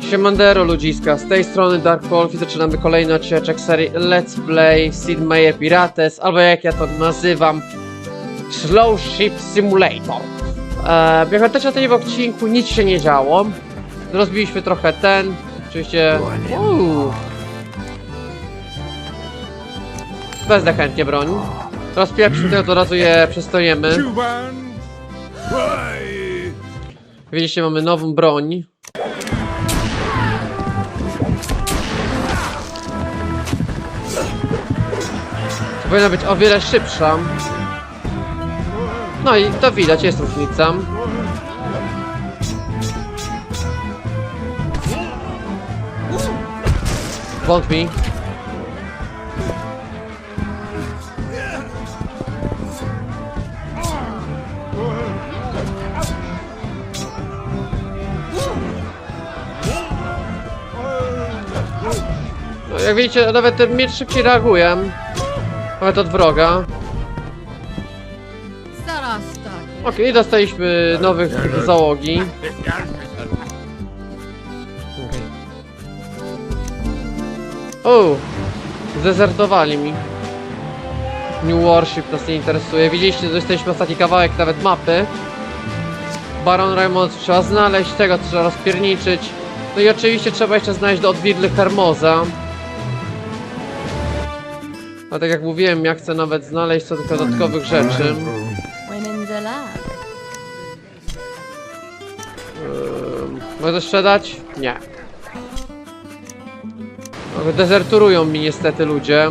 Siemandero ludziska, z tej strony Dark Wolf i zaczynamy kolejny odcinek serii Let's Play Sid Meier Pirates, albo jak ja to nazywam Slow Ship Simulator. Eee, jak na tym odcinku nic się nie działo. Rozbiliśmy trochę ten, oczywiście... Uuu. Wezmę chętnie broń. Rozpieprzmy to, od razu je przestojemy. Widzicie, mamy nową broń. Powinna być o wiele szybsza. No i to widać, jest różnica. Wątpi. Jak widzicie, nawet ten miecz szybciej reaguje. Nawet od wroga. Zaraz tak. Okej, dostaliśmy nowych załogi. O! Zdezertowali mi. New Warship nas nie interesuje. Widzieliście, że jesteśmy ostatni kawałek nawet mapy. Baron Raymond trzeba znaleźć, tego trzeba rozpierniczyć. No i oczywiście trzeba jeszcze znaleźć do odwidły Hermoza. A tak jak mówiłem, ja chcę nawet znaleźć co tylko dodatkowych rzeczy. Alive. Ehm, Mogę to sprzedać? Nie. No, Dezerturują mi niestety ludzie.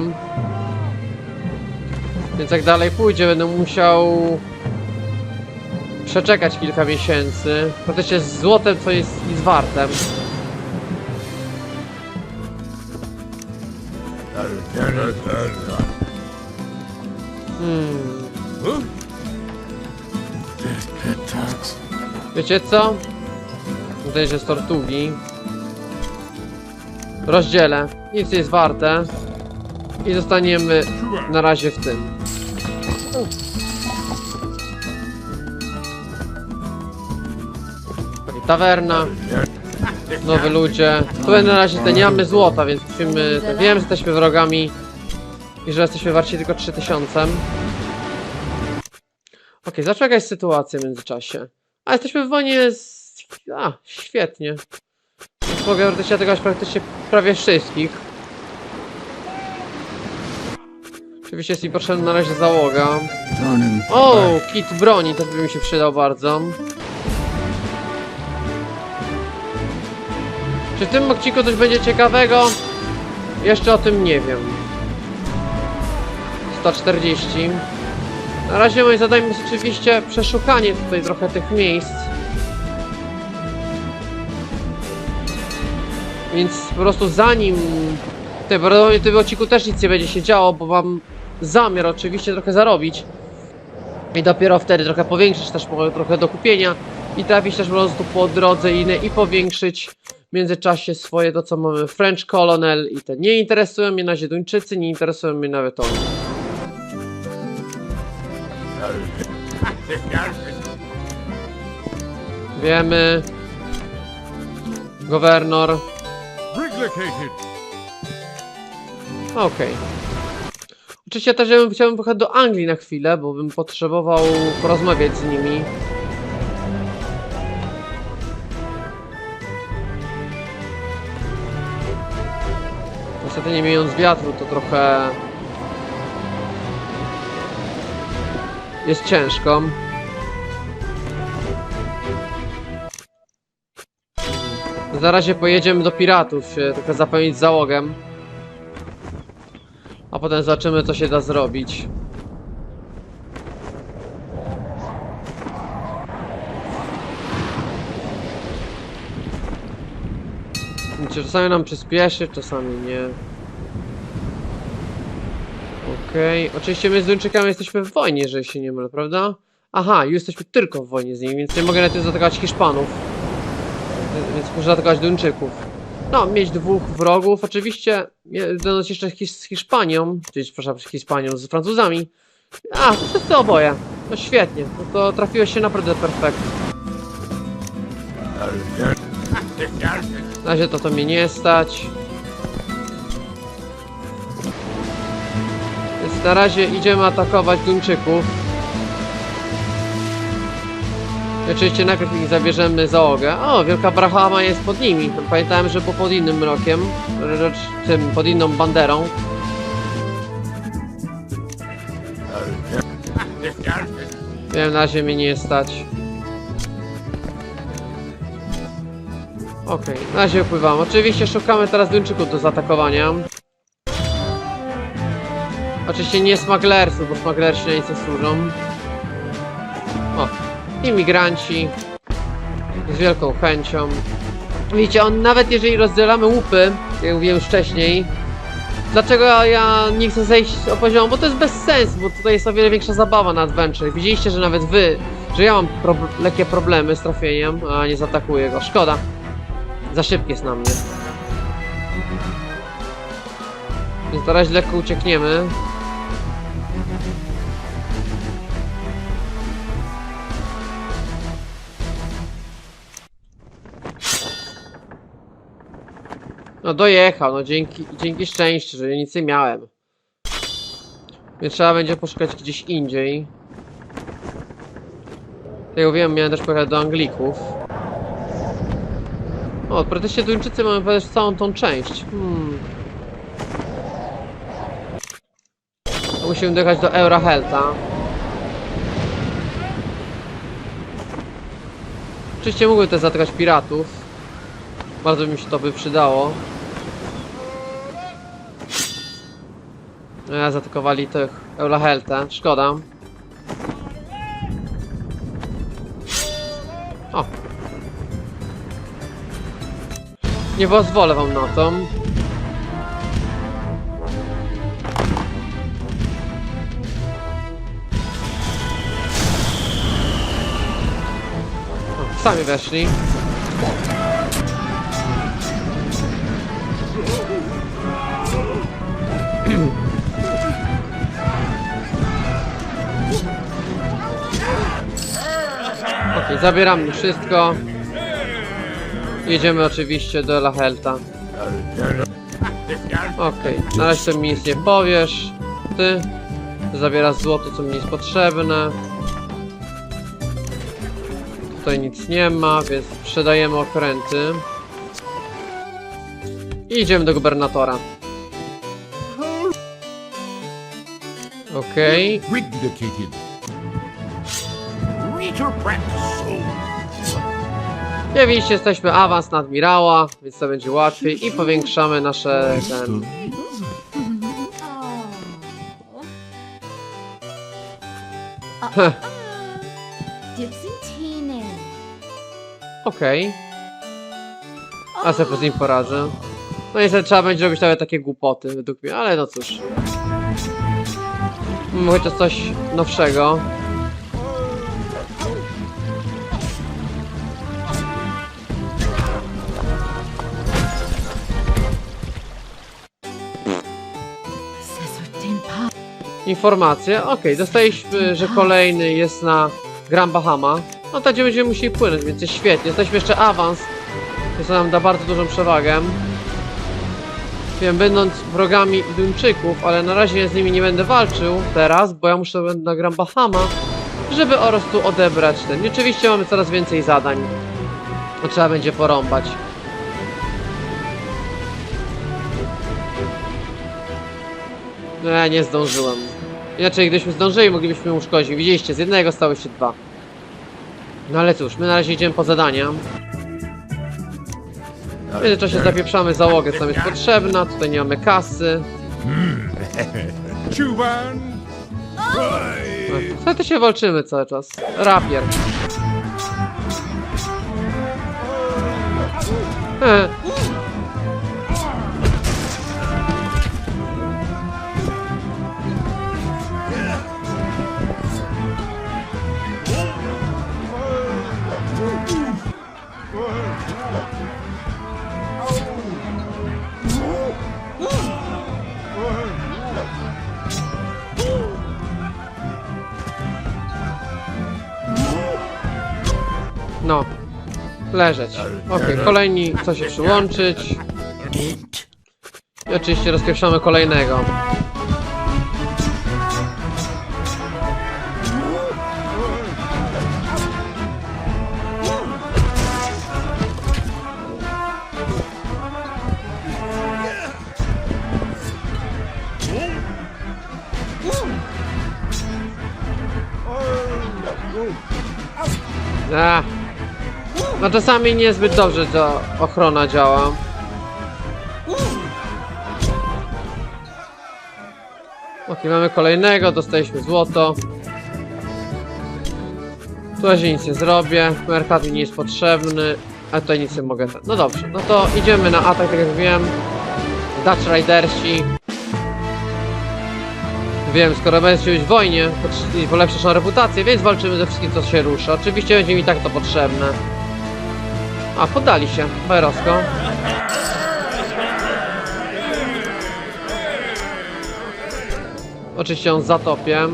Więc jak dalej pójdzie, będę musiał przeczekać kilka miesięcy. Praktycznie z złotem, co jest nic wartem. Hmm. Wiecie co? Tutaj jest tortugi. Rozdzielę. Nic nie jest warte. I zostaniemy na razie w tym. Tawerna. Nowe ludzie. Tu na razie te nie mamy złota, więc musimy... Wiem, że jesteśmy wrogami. I że jesteśmy warci tylko 3000. Okej, okay, jakaś sytuacja w międzyczasie. A jesteśmy w wojnie z... A, świetnie. Więc mogę praktycznie atakować praktycznie prawie wszystkich. Oczywiście jest mi potrzebna na razie załoga. O, kit broni, to by mi się przydał bardzo. Czy w tym odcinku coś będzie ciekawego? Jeszcze o tym nie wiem. 140. Na razie moim zadaniem jest oczywiście przeszukanie tutaj trochę tych miejsc. Więc po prostu zanim... Tutaj prawdopodobnie w tym odcinku też nic nie będzie się działo, bo mam zamiar oczywiście trochę zarobić. I dopiero wtedy trochę powiększyć też trochę do kupienia. I trafić też po prostu po drodze inne i powiększyć w międzyczasie swoje to co mamy French Colonel i te nie interesują mnie na Duńczycy, nie interesują mnie nawet oni. Wiemy. Briglicated! Okej. Oczywiście też ja bym chciałbym pojechać do Anglii na chwilę, bo bym potrzebował porozmawiać z nimi. Niestety nie mając wiatru to trochę... Jest ciężko. Na razie pojedziemy do piratów, się trochę zapełnić załogiem. A potem zobaczymy co się da zrobić. Czasami nam przyspieszy, czasami nie. Okej, oczywiście my z Duńczykami jesteśmy w wojnie, jeżeli się nie mylę, prawda? Aha, jesteśmy tylko w wojnie z nimi, więc nie mogę nawet zaatakować Hiszpanów. Więc muszę zaatakować Duńczyków. No, mieć dwóch wrogów, oczywiście, będąc jeszcze z Hiszpanią, czyli, przepraszam, z Hiszpanią, z Francuzami. A, to oboje. No świetnie, no to trafiłeś się naprawdę perfekt. Na razie to to mnie nie stać. Na razie idziemy atakować Duńczyków. Oczywiście najpierw ich zabierzemy załogę. O, Wielka Brahama jest pod nimi. Pamiętałem, że było pod innym rokiem. Rzecz tym, pod inną banderą. Wiem, na razie mnie nie stać. Okej, na razie pływam. Oczywiście szukamy teraz Duńczyków do zaatakowania. Oczywiście nie smaglersów, bo smaglersi na nic nie służą. O, imigranci. Z wielką chęcią. Widzicie, on nawet jeżeli rozdzielamy łupy, jak mówiłem wcześniej, Dlaczego ja, nie chcę zejść o poziom? Bo to jest bez sensu, bo tutaj jest o wiele większa zabawa na adventure. Widzieliście, że nawet wy, że ja mam prob lekkie problemy z trafieniem, a nie zaatakuję go. Szkoda. Za szybki jest na mnie. Więc na razie lekko uciekniemy. No dojechał, no dzięki, dzięki szczęściu, że nic nie miałem. Więc trzeba będzie poszukać gdzieś indziej. Jak wiem, miałem też pojechać do Anglików. O, praktycznie Duńczycy mamy też całą tą część. Hmm. Musimy dojechać do Eurohelta. Oczywiście mógłbym też zatykać piratów. Bardzo mi się to by przydało. No, zaatakowali tych Eulahelta. Szkoda. O. Nie pozwolę wam na to. Sami weszli. Okej, zabieramy wszystko. Jedziemy oczywiście do La Helta. Okej, na razie mi nic nie powiesz. Ty zabierasz złoto, co mi jest potrzebne. Tutaj nic nie ma, więc sprzedajemy okręty. I idziemy do gubernatora. Okej. Riglicated. Reaper Jak widzicie, jesteśmy awans na admirała, więc to będzie łatwiej i powiększamy nasze ten... Heh, Okej. A sobie z nim poradzę. No niestety trzeba będzie robić nawet takie głupoty według mnie, ale no cóż. Mamy chociaż coś nowszego. Informacje. Okej, dostaliśmy, że kolejny jest na Grand Bahama. No to gdzie będziemy musieli płynąć, więc jest świetnie. Jesteśmy jeszcze awans, to nam da bardzo dużą przewagę. Wiem, będąc wrogami Duńczyków, ale na razie z nimi nie będę walczył teraz, bo ja muszę na Grand Bahama, żeby po prostu odebrać ten. I oczywiście mamy coraz więcej zadań. Trzeba będzie porąbać. No ja nie zdążyłem. Inaczej gdybyśmy zdążyli, moglibyśmy uszkodzić. Widzieliście, z jednego stały się dwa. No ale cóż, my na razie idziemy po zadania. W międzyczasie zapieprzamy załogę, co nam jest potrzebna. Tutaj nie mamy kasy. Chuban. Why? Wtedy się walczymy cały czas. Rapier. He. Leżeć. Okej, kolejni chcą się przyłączyć. I oczywiście rozpieszamy kolejnego. A. No czasami niezbyt dobrze ta ochrona działa. Ok, mamy kolejnego, dostaliśmy złoto. Tu razie nic nie zrobię, Merkat nie jest potrzebny, a tutaj nic nie mogę... No dobrze, no to idziemy na atak, tak jak wiem. Dutch Ridersi. Wiem, skoro będziecie być w wojnie, to i polepsza naszą reputację, więc walczymy ze wszystkim, co się rusza. Oczywiście będzie mi tak to potrzebne. A, poddali się. Bajerosko. Oczywiście ją zatopię.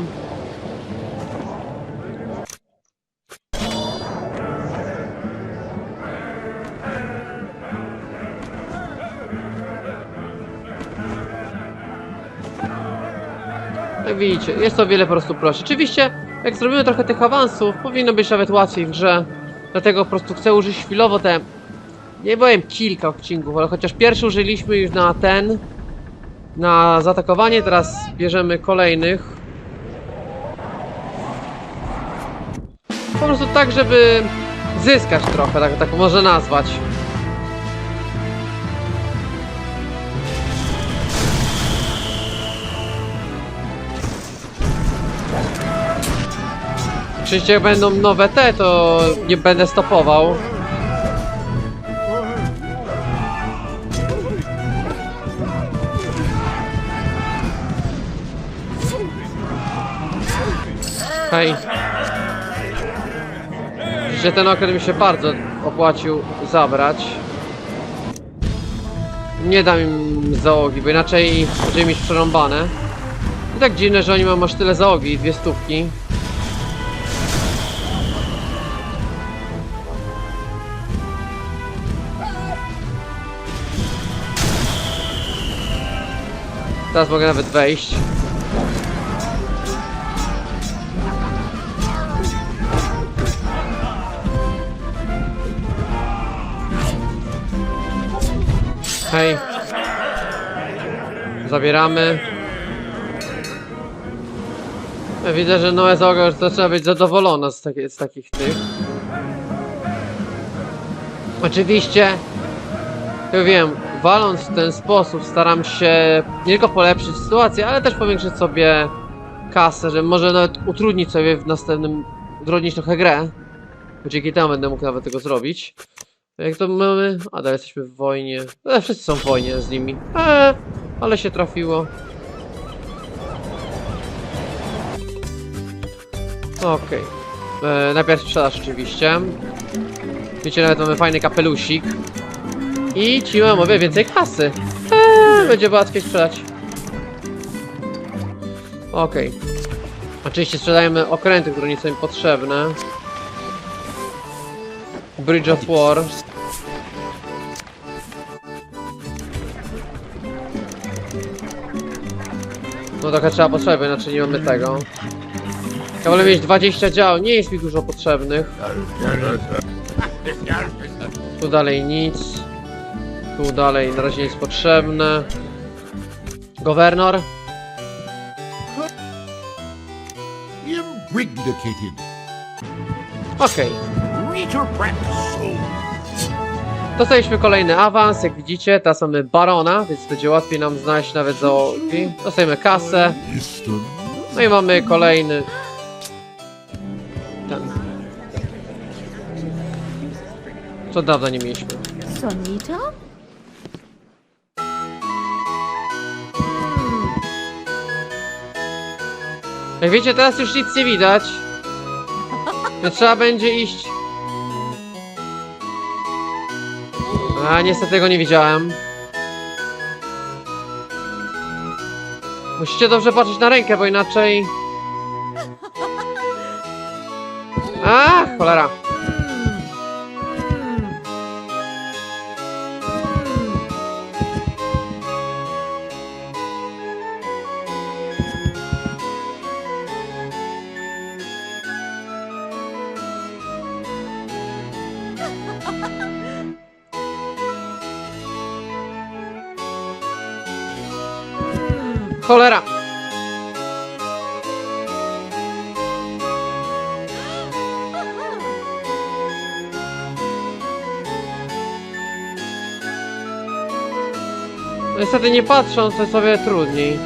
Jak widzicie, jest to wiele po prostu prościej. Oczywiście, jak zrobimy trochę tych awansów, powinno być nawet łatwiej w grze. Dlatego po prostu chcę użyć chwilowo te... Nie powiem kilka odcinków, ale chociaż pierwszy użyliśmy już na ten... Na zaatakowanie, teraz bierzemy kolejnych. Po prostu tak, żeby zyskać trochę, tak, tak może nazwać. Jak będą nowe te, to nie będę stopował. Hej. Że ten okręt mi się bardzo opłacił zabrać. Nie dam im załogi, bo inaczej będziemy mieć przerąbane. I tak dziwne, że oni mają aż tyle załogi dwie stówki. Teraz mogę nawet wejść. Hej. Zabieramy. Widzę, że Noe już zaczyna być zadowolona z, taki, z takich tych. Oczywiście, ja wiem, waląc w ten sposób staram się nie tylko polepszyć sytuację, ale też powiększyć sobie kasę, że może nawet utrudnić sobie w następnym, utrudnić trochę grę. Bo dzięki temu będę mógł nawet tego zrobić. Jak to mamy? A dalej jesteśmy w wojnie. E, wszyscy są w wojnie z nimi. E, ale się trafiło. Okej. E, Najpierw sprzedaż oczywiście. Wiecie, nawet mamy fajny kapelusik. I ci mam mówię więcej kasy. Eee, będzie łatwiej sprzedać. Okej. Oczywiście sprzedajemy okręty, które nie są im potrzebne. Bridge of War. No trochę trzeba potrzeby, inaczej nie mamy tego. Ja wolę mieć 20 dział, nie jest mi dużo potrzebnych. Tu dalej nic. Tu dalej na razie nic potrzebne. Governor. Impregnated. Okej. Dostaliśmy kolejny awans, jak widzicie, teraz mamy Barona, więc będzie łatwiej nam znaleźć nawet załogi. Dostajemy kasę, no i mamy kolejny... Ten. Co dawno nie mieliśmy. Sonita? Jak wiecie, teraz już nic nie widać. Więc trzeba będzie iść. A niestety tego nie widziałem. Musicie dobrze patrzeć na rękę, bo inaczej. A, cholera. Cholera! Niestety nie patrząc, to sobie trudniej.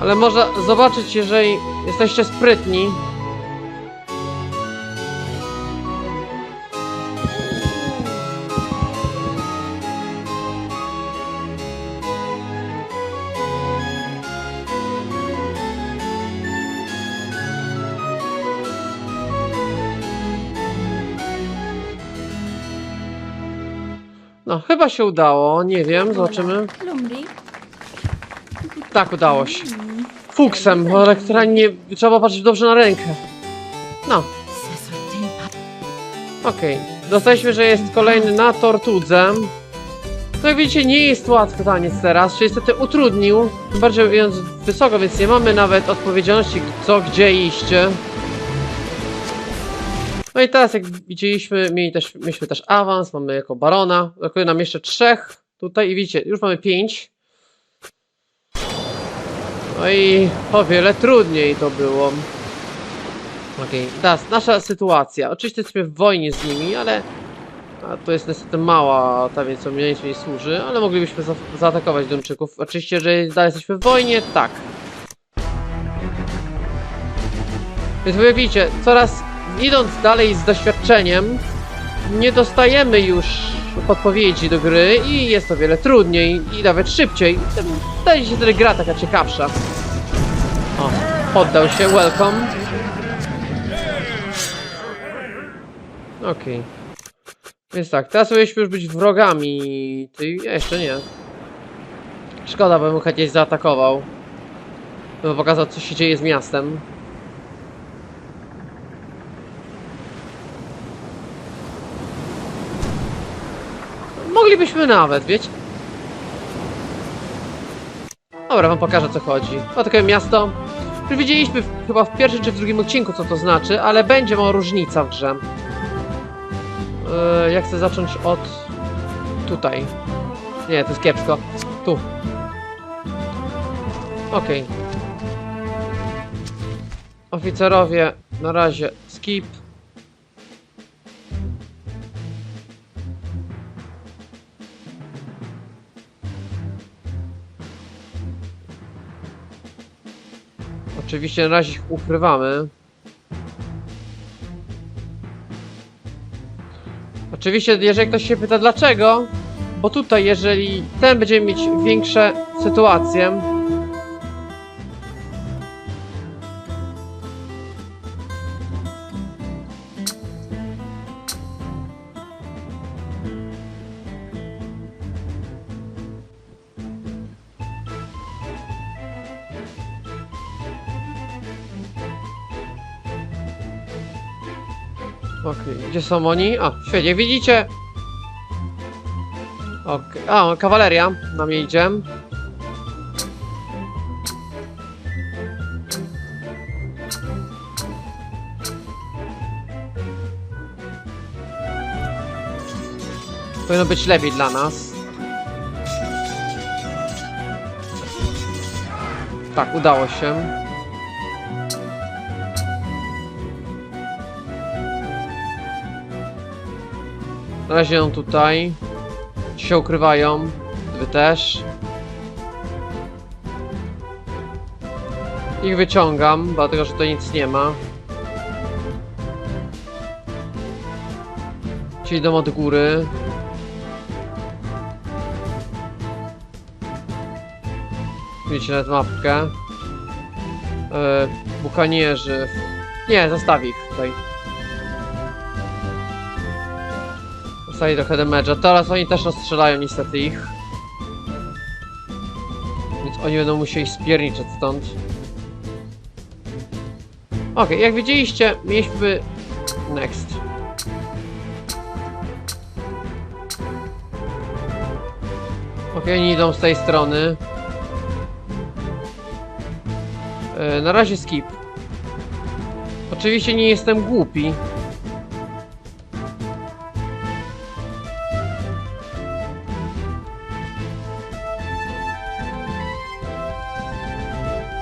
Ale można zobaczyć, jeżeli jesteście sprytni. No, chyba się udało, nie wiem, zobaczymy. Tak, udało się. Fuksem, bo elektranie trzeba patrzeć dobrze na rękę. No, okej. Dostaliśmy, że jest kolejny na tortudze. No jak widzicie, nie jest łatwy taniec teraz, się niestety utrudnił. Bardziej więc wysoko, więc nie mamy nawet odpowiedzialności, co, gdzie iść. No i teraz, jak widzieliśmy, mieli też, mieliśmy też awans, mamy jako barona. Brakuje nam jeszcze trzech tutaj i widzicie, już mamy pięć. No i o wiele trudniej to było. Okej, teraz nasza sytuacja. Oczywiście jesteśmy w wojnie z nimi, ale a to jest niestety mała, ta więc mniej nie służy, ale moglibyśmy za zaatakować Duńczyków. Oczywiście, że dalej jesteśmy w wojnie, tak. Więc wy widzicie, coraz idąc dalej z doświadczeniem, nie dostajemy już podpowiedzi do gry i jest o wiele trudniej i nawet szybciej. Staje się wtedy gra taka ciekawsza. O, poddał się, welcome. Okej. Więc tak, teraz powinniśmy już być wrogami. Ty ja jeszcze nie. Szkoda, bo bym chętnie zaatakował. Bym pokazał, co się dzieje z miastem. Moglibyśmy nawet, wiecie? Dobra, wam pokażę co chodzi. O takie miasto. Już widzieliśmy w, chyba w pierwszym czy w drugim odcinku co to znaczy, ale będzie mała różnica w grze. Yy, ja chcę zacząć od... Tutaj. Nie, to jest kiepsko. Tu. Okej. Oficerowie, na razie skip. Oczywiście na razie ich ukrywamy. Oczywiście, jeżeli ktoś się pyta dlaczego, bo tutaj, jeżeli ten będzie mieć większe sytuacje, Okej, gdzie są oni? A, świetnie, widzicie? Okej, a, kawaleria na mnie idzie. Powinno być lepiej dla nas. Tak, udało się. Na razie ją tutaj. Ci się ukrywają. Wy też. Ich wyciągam, dlatego że tutaj nic nie ma. Ci idą od góry. Widzicie nawet mapkę. E, bukanierzy. Nie, zostaw ich tutaj. Dostali trochę damage'a. Teraz oni też rozstrzelają niestety ich. Więc oni będą musieli spierniczeć stąd. Okej, jak widzieliście, mieliśmy... Next. Okej, oni idą z tej strony. E, na razie skip. Oczywiście nie jestem głupi.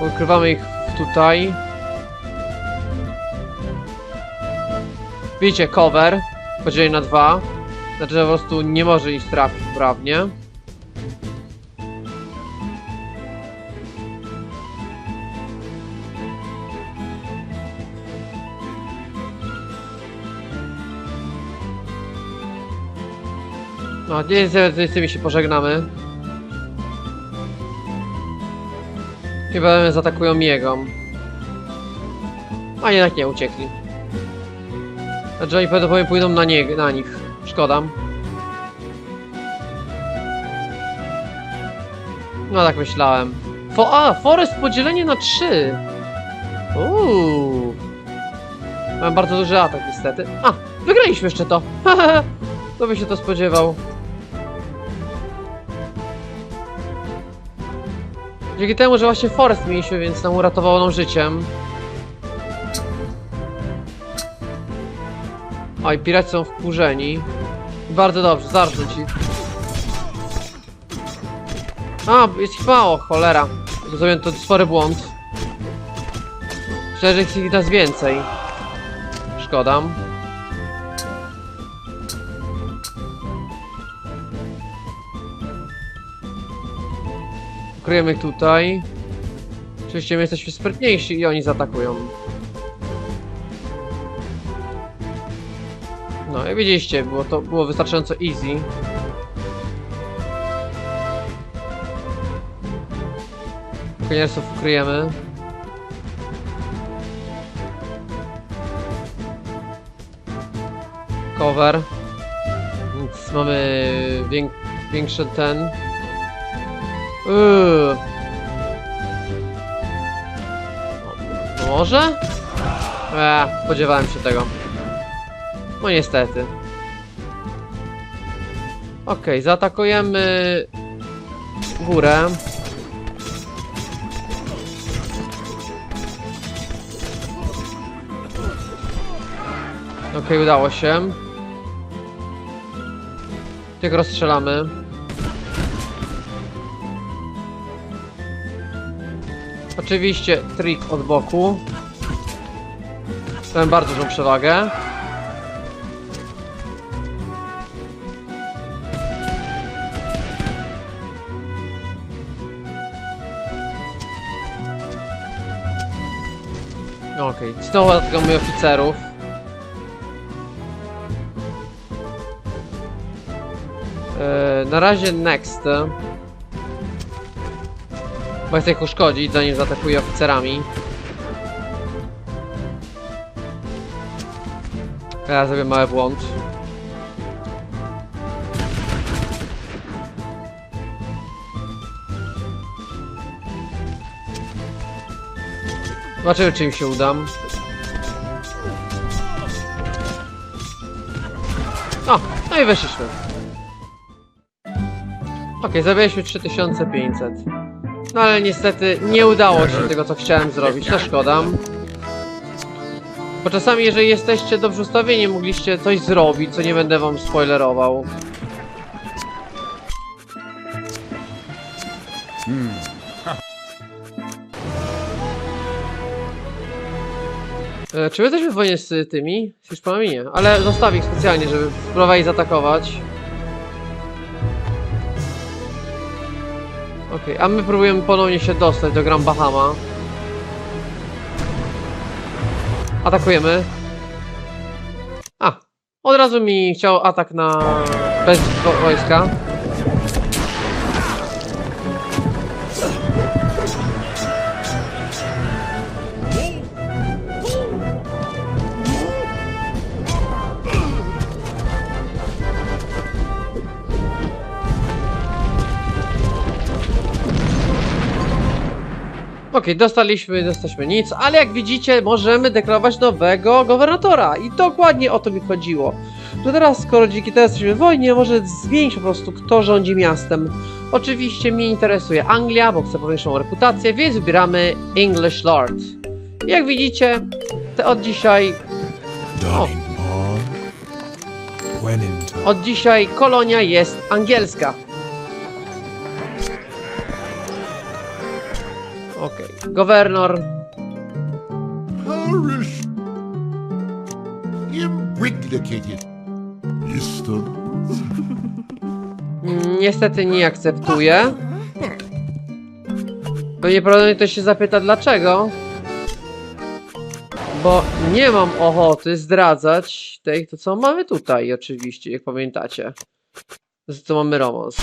Ukrywamy ich tutaj. Widzicie, cover podzielenie na dwa. Znaczy, że po prostu nie może iść trafić prawnie. No, nie z, z tymi się pożegnamy. Chyba zaatakują jego. A jednak nie uciekli. Znaczy oni prawdopodobnie pójdą na, nie, na nich. Szkoda. No tak myślałem. Fo a, Forest podzielenie na trzy. Uuu. Mam bardzo duży atak niestety. A, wygraliśmy jeszcze to. Kto by się to spodziewał? Dzięki temu, że właśnie Forest mieliśmy, więc nam uratowało nam życiem. Oj, piraci są wkurzeni. Bardzo dobrze, zarżnąć ich. A, jest ich mało, cholera. Zrobiłem to spory błąd. Że jest ich nas więcej. Szkoda. Ich tutaj. Oczywiście my jesteśmy sprytniejsi i oni zaatakują. No, jak widzieliście, było to było wystarczająco easy. Konierców ukryjemy. Cover. Więc mamy większy ten. No może? Eee, spodziewałem się tego. No niestety. Okej, zaatakujemy górę. Okej, udało się. Tych rozstrzelamy. Oczywiście trik od boku. Mam bardzo dużą przewagę. Okej, znowu atakujemy oficerów. Eee, na razie next. Bo chcę ich uszkodzić, zanim zaatakuje oficerami. Ja zrobię mały błąd. Zobaczymy, czy im się udam. O, no i weszliśmy. Okej, zabiliśmy 3500. No ale niestety nie udało się tego, co chciałem zrobić, to szkoda. Bo czasami, jeżeli jesteście dobrze ustawieni, mogliście coś zrobić, co nie będę wam spoilerował. E, czy my jesteśmy w wojnie z tymi? Z Hiszpanami nie, ale zostawię ich specjalnie, żeby spróbowali zaatakować. Okej, a my próbujemy ponownie się dostać do Grand Bahama. Atakujemy. A, od razu mi chciał atak na bez wo wojska. Okej, dostaliśmy, dostaliśmy nic, ale jak widzicie, możemy deklarować nowego gowernatora. I dokładnie o to mi chodziło. Że teraz, skoro dzięki temu jesteśmy w wojnie, może zmienić po prostu, kto rządzi miastem. Oczywiście mnie interesuje Anglia, bo chcę powiększą reputację, więc wybieramy English Lord. Jak widzicie, te od dzisiaj. Wennington. od dzisiaj kolonia jest angielska. Okej, governor, Parish. Mm, Niestety nie akceptuję. Pewnie prawdopodobnie ktoś się zapyta dlaczego. Bo nie mam ochoty zdradzać tej, to co mamy tutaj oczywiście, jak pamiętacie. Z co mamy romans.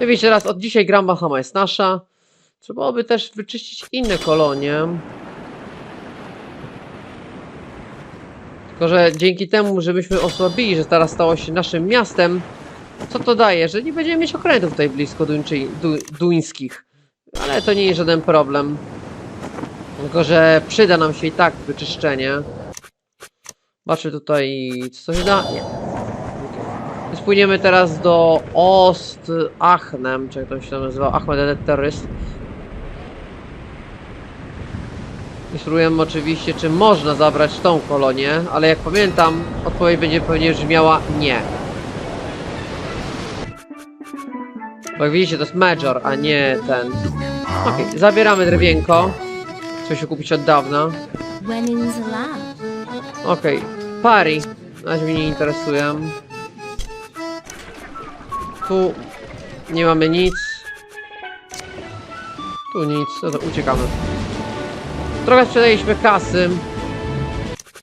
No wiecie, teraz od dzisiaj gram Bahama jest nasza. Trzeba by też wyczyścić inne kolonie. Tylko, że dzięki temu, że myśmy osłabili, że teraz stało się naszym miastem, co to daje? Że nie będziemy mieć okrętów tutaj blisko duńczy, du, duńskich. Ale to nie jest żaden problem. Tylko, że przyda nam się i tak wyczyszczenie. Zobaczę tutaj, co się da? Nie. Spłyniemy teraz do Ost Achnem, czy jak to się tam nazywa? Ahmed the Terrorist. I spróbujemy oczywiście, czy można zabrać tą kolonię, ale jak pamiętam, odpowiedź będzie pewnie brzmiała nie. Bo jak widzicie, to jest Major, a nie ten. Okej, zabieramy drewienko. Chcę się kupić od dawna. Okej, pari. Na razie mnie nie interesują. Tu nie mamy nic. Tu nic, no to uciekamy. Trochę sprzedaliśmy kasy.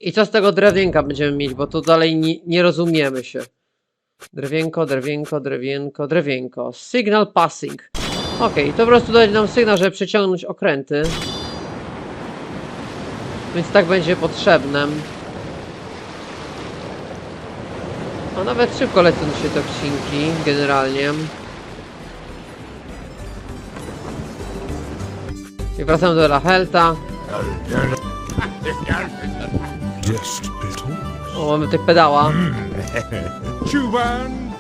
I co z tego drewienka będziemy mieć, bo tu dalej nie, nie rozumiemy się. Drewienko, drewienko, drewienko, drewienko. Signal passing. Okej, to po prostu dać nam sygnał, żeby przeciągnąć okręty. Więc tak będzie potrzebne. A nawet szybko lecą się te odcinki, generalnie. I wracamy do La Helta. Jest bittles. O, mamy tutaj pedała. Chuban.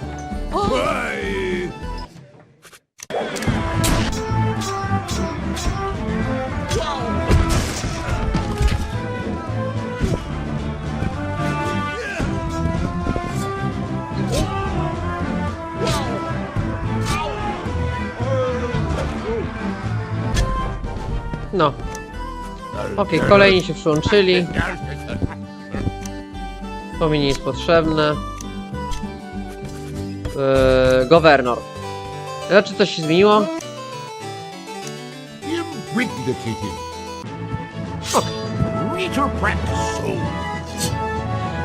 Why? No. Okej, kolejni się przyłączyli. To mi nie jest potrzebne. Yy, governor. Znaczy coś się zmieniło? Practice.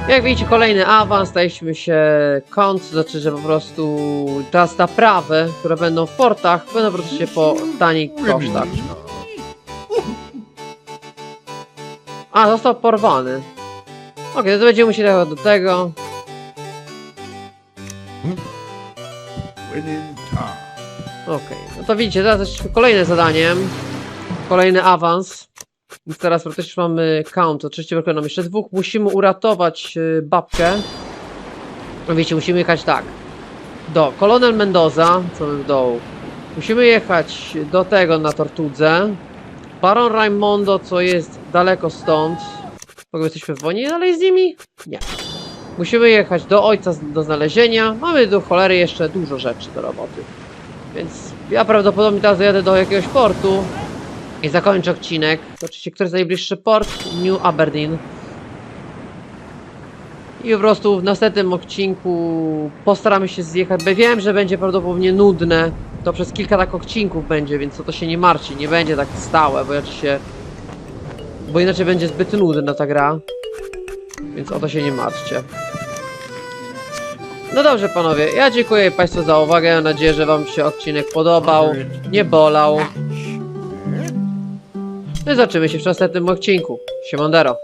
Jak widzicie, kolejny awans, staliśmy się kąt, to znaczy, że po prostu teraz naprawy, które będą w portach, będą po prostu się po tanich kosztach. A, został porwany. Okej, to będziemy musieli jechać do tego. Okej, no to widzicie, teraz jesteśmy kolejne zadanie. Kolejny awans. Więc teraz praktycznie mamy count. Oczywiście brakuje nam jeszcze dwóch. Musimy uratować y, babkę. No wiecie, musimy jechać tak. Do Kolonel Mendoza, co mamy w dołu. Musimy jechać do tego na Tortudze. Baron Raimondo, co jest daleko stąd. Ogóle jesteśmy w wojnie dalej z nimi? Nie. Musimy jechać do ojca do znalezienia. Mamy do cholery jeszcze dużo rzeczy do roboty. Więc ja prawdopodobnie teraz dojadę do jakiegoś portu i zakończę odcinek. To Oczywiście, który jest najbliższy port? New Aberdeen. I po prostu w następnym odcinku postaramy się zjechać, bo wiem, że będzie prawdopodobnie nudne. To przez kilka tak odcinków będzie, więc o to się nie martwi. Nie będzie tak stałe, bo inaczej się... Bo inaczej będzie zbyt nudna ta gra. Więc o to się nie martwcie. No dobrze panowie, ja dziękuję Państwu za uwagę. Mam nadzieję, że Wam się odcinek podobał, nie bolał. No i zobaczymy się w następnym odcinku. Siemandero.